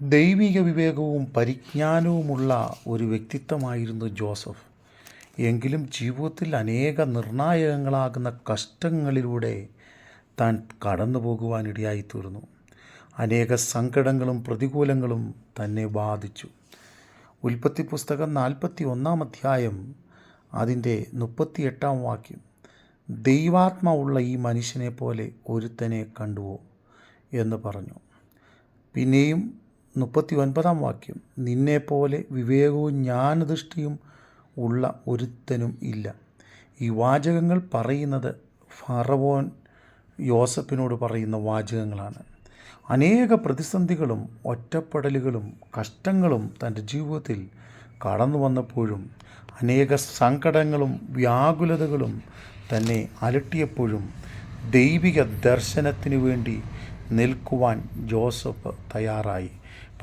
ദൈവിക വിവേകവും പരിജ്ഞാനവുമുള്ള ഒരു വ്യക്തിത്വമായിരുന്നു ജോസഫ്. എങ്കിലും ജീവിതത്തിൽ അനേക നിർണായകങ്ങളാകുന്ന കഷ്ടങ്ങളിലൂടെ താൻ കടന്നു പോകുവാനിടയായിത്തീർന്നു അനേക സങ്കടങ്ങളും പ്രതികൂലങ്ങളും തന്നെ ബാധിച്ചു. ഉൽപ്പത്തി പുസ്തകം നാൽപ്പത്തി ഒന്നാം അധ്യായം അതിന്റെ മുപ്പത്തിയെട്ടാം വാക്യം ദൈവാത്മാവുള്ള ഈ മനുഷ്യനെ പോലെ ഒരുത്തനെ കണ്ടുവോ? എന്ന് പറഞ്ഞു. പിന്നെയും മുപ്പത്തി ഒൻപതാം വാക്യം. നിന്നെപ്പോലെ വിവേകവും ജ്ഞാനദൃഷ്ടിയും ഉള്ള ഒരുത്തനും ഇല്ല. ഈ വാചകങ്ങൾ പറയുന്നത് ഫറവോൻ യോസഫിനോട് പറയുന്ന വാചകങ്ങളാണ്. അനേക പ്രതിസന്ധികളും ഒറ്റപ്പെടലുകളും കഷ്ടങ്ങളും തന്റെ ജീവിതത്തിൽ കടന്നു വന്നപ്പോഴും അനേക സങ്കടങ്ങളും വ്യാകുലതകളും തന്നെ അലട്ടിയപ്പോഴും ദൈവിക ദർശനത്തിനു വേണ്ടി നിൽക്കുവാൻ ജോസഫ് തയ്യാറായി.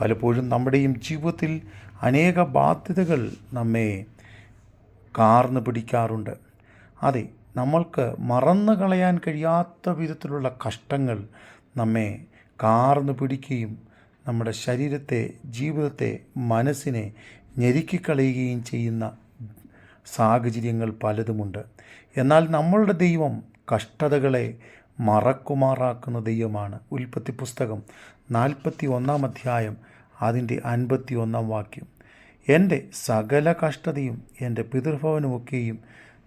പലപ്പോഴും നമ്മുടെയും ജീവിതത്തിൽ അനേക ബാധ്യതകൾ നമ്മെ കാർന്നു പിടിക്കാറുണ്ട്. അതെ നമ്മൾക്ക് മറന്നു കളയാൻ കഴിയാത്ത വിധത്തിലുള്ള കഷ്ടങ്ങൾ നമ്മെ കാർന്നു പിടിക്കുകയും നമ്മുടെ ശരീരത്തെ ജീവിതത്തെ മനസ്സിനെ ഞെരുക്കിക്കളയുകയും ചെയ്യുന്ന സാഹചര്യങ്ങൾ പലതുമുണ്ട്. എന്നാൽ നമ്മളുടെ ദൈവം കഷ്ടതകളെ മറക്കുമാറാക്കുന്ന ദൈവമാണ്. ഉൽപ്പത്തി പുസ്തകം നാൽപ്പത്തി ഒന്നാം അധ്യായം അതിന്റെ അൻപത്തി ഒന്നാം വാക്യം. എന്റെ സകല കഷ്ടതയും എന്റെ പിതൃഭവനുമൊക്കെയും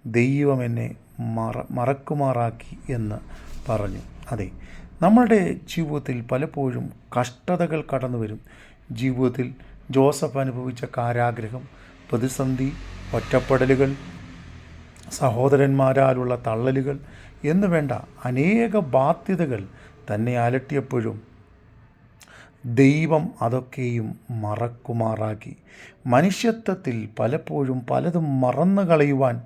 ദൈവം എന്നെ മറ മറക്കുമാറാക്കി എന്ന് പറഞ്ഞു. അതെ നമ്മളുടെ ജീവിതത്തിൽ പലപ്പോഴും കഷ്ടതകൾ കടന്നു വരും. ജീവിതത്തിൽ ജോസഫ് അനുഭവിച്ച കാരാഗ്രഹം പ്രതിസന്ധി ഒറ്റപ്പെടലുകൾ സഹോദരന്മാരാലുള്ള തള്ളലുകൾ എന്നുവേണ്ട അനേക ബാധ്യതകൾ തന്നെ അലട്ടിയപ്പോഴും ദൈവം അതൊക്കെയും മറക്കുമാറാക്കി. മനുഷ്യത്വത്തിൽ പലപ്പോഴും പലതും മറന്നു കളയുവാൻ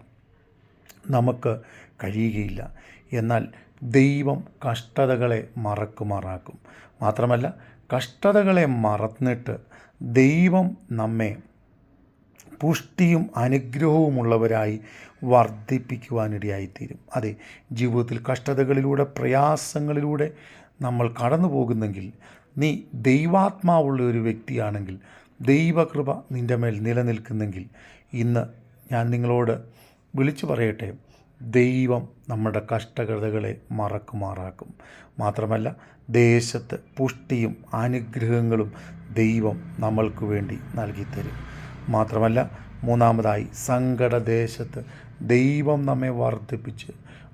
നമുക്ക് കഴിയുകയില്ല. എന്നാൽ ദൈവം കഷ്ടതകളെ മറക്കുമാറാക്കും. മാത്രമല്ല കഷ്ടതകളെ മറന്നിട്ട് ദൈവം നമ്മെ പുഷ്ടിയും അനുഗ്രഹവുമുള്ളവരായി വർദ്ധിപ്പിക്കുവാനിടയായിത്തീരും. അതെ ജീവിതത്തിൽ കഷ്ടതകളിലൂടെ പ്രയാസങ്ങളിലൂടെ നമ്മൾ കടന്നു പോകുന്നെങ്കിൽ നീ ദൈവാത്മാവുള്ള ഒരു വ്യക്തിയാണെങ്കിൽ ദൈവകൃപ നിന്റെ മേൽ നിലനിൽക്കുന്നെങ്കിൽ ഇന്ന് ഞാൻ നിങ്ങളോട് വിളിച്ചു പറയട്ടെ ദൈവം നമ്മുടെ കഷ്ടകഥകളെ മറക്കുമാറാക്കും. മാത്രമല്ല ദേശത്ത് പുഷ്ടിയും അനുഗ്രഹങ്ങളും ദൈവം നമ്മൾക്ക് വേണ്ടി നൽകിത്തരും. മാത്രമല്ല മൂന്നാമതായി സങ്കടദേശത്ത് ദൈവം നമ്മെ വർദ്ധിപ്പിച്ച്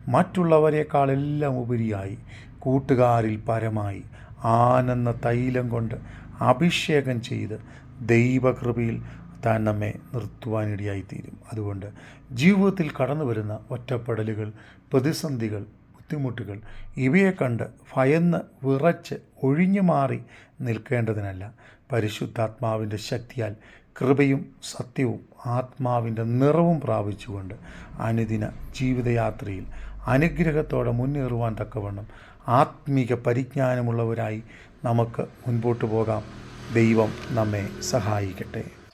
മറ്റുള്ളവരെക്കാളെല്ലാം ഉപരിയായി കൂട്ടുകാരിൽ പരമായി ആനന്ദ തൈലം കൊണ്ട് അഭിഷേകം ചെയ്ത് ദൈവകൃപയിൽ താൻ നമ്മെ നിർത്തുവാനിടയായിത്തീരും. അതുകൊണ്ട് ജീവിതത്തിൽ കടന്നു വരുന്ന ഒറ്റപ്പെടലുകൾ പ്രതിസന്ധികൾ ബുദ്ധിമുട്ടുകൾ ഇവയെ കണ്ട് ഭയന്ന് വിറച്ച് ഒഴിഞ്ഞു മാറി നിൽക്കേണ്ടതിനല്ല. പരിശുദ്ധാത്മാവിന്റെ ശക്തിയാൽ കൃപയും സത്യവും ആത്മാവിന്റെ നിറവും പ്രാപിച്ചുകൊണ്ട് അനുദിന ജീവിതയാത്രയിൽ അനുഗ്രഹത്തോടെ മുന്നേറുവാൻ തക്കവണ്ണം ആത്മീക പരിജ്ഞാനമുള്ളവരായി നമുക്ക് മുൻപോട്ട് പോകാം. ദൈവം നമ്മെ സഹായിക്കട്ടെ.